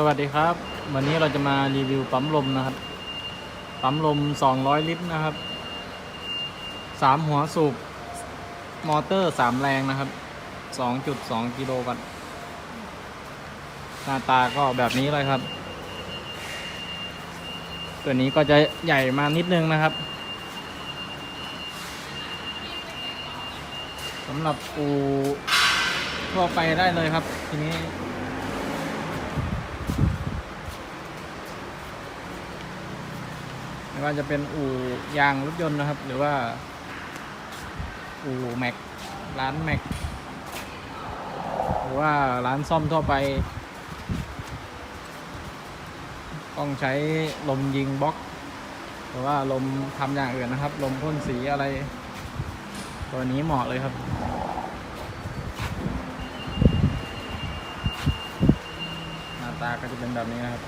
สวัสดีครับ วันนี้เราจะมารีวิวปั๊มลมนะครับ ปั๊มลม 200 ลิตรนะครับ 3 หัวสูบมอเตอร์ 3 แรงนะครับ 2.2 กิโลวัตต์หน้าตาก็แบบนี้เลยครับ ตัวนี้ก็จะใหญ่มานิดนึงนะครับสำหรับอูทั่วไปได้เลยครับ ทีนี้ ไม่ว่าจะเป็นอู่ยางรถยนต์นะครับ หรือว่า อู่แม็กร้านแม็กหรือว่าร้านซ่อมทั่วไป ต้องใช้ลมยิงบล็อก หรือว่าลมทำอย่างอื่นนะครับ ลมพ่นสีอะไร ตัวนี้เหมาะเลยครับหน้าตาก็จะเป็นแบบนี้นะครับ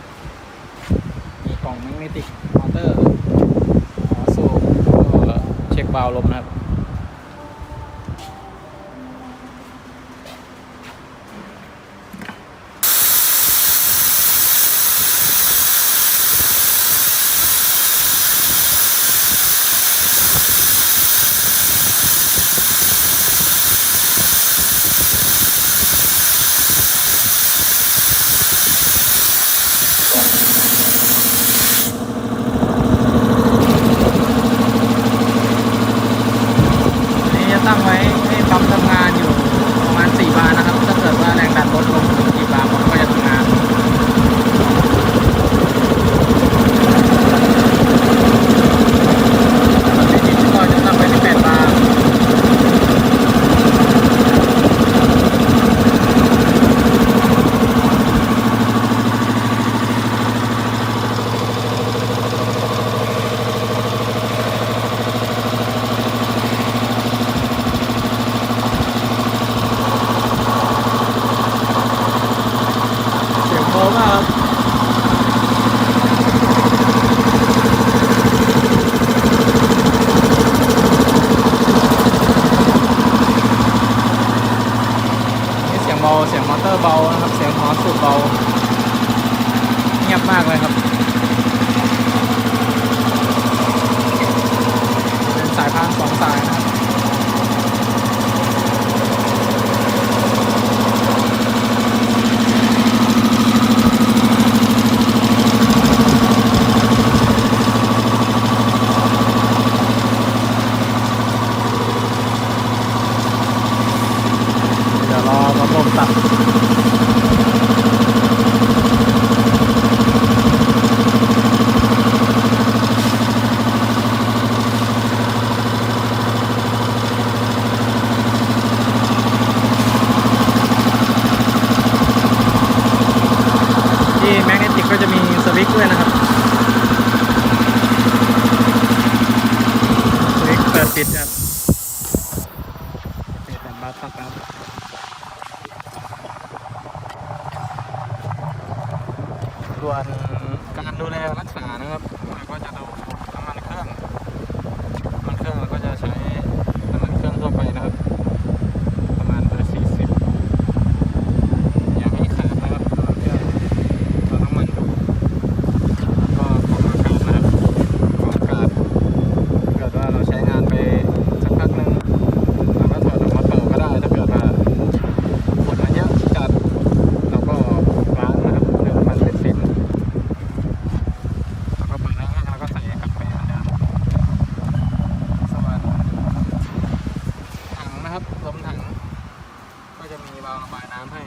มีกล่องแมกเนติกมอเตอร์ วาล์วลมนะครับ นี่จะตั้งไว้ให้ปั๊มทำงานอยู่ประมาณ 4 บาร์นะครับ ถ้าเกิดว่าแรงดันลดลงถึง4บาร์มันก็จะทำงานส่วนในดินก็จะตั้งไว้ที่8บาร์เสียงโค้งครับนี่เสียงเบา เสียง มอเตอร์เบานะครับ เสียงหอสสูบเบา เงียบมากเลยครับ เป็นสายพานสองสายนะครับ เดี๋ยวรอพัดล มตัดที่แมกเนติกก็จะมีสวิตช์ด้วยนะครับ สวิตช์เปิดปิดครับโอเคแต่บาตักครับ ส่วนการดูแลรักษานะครับก็จะเรา มีวาลระบายน้ำให้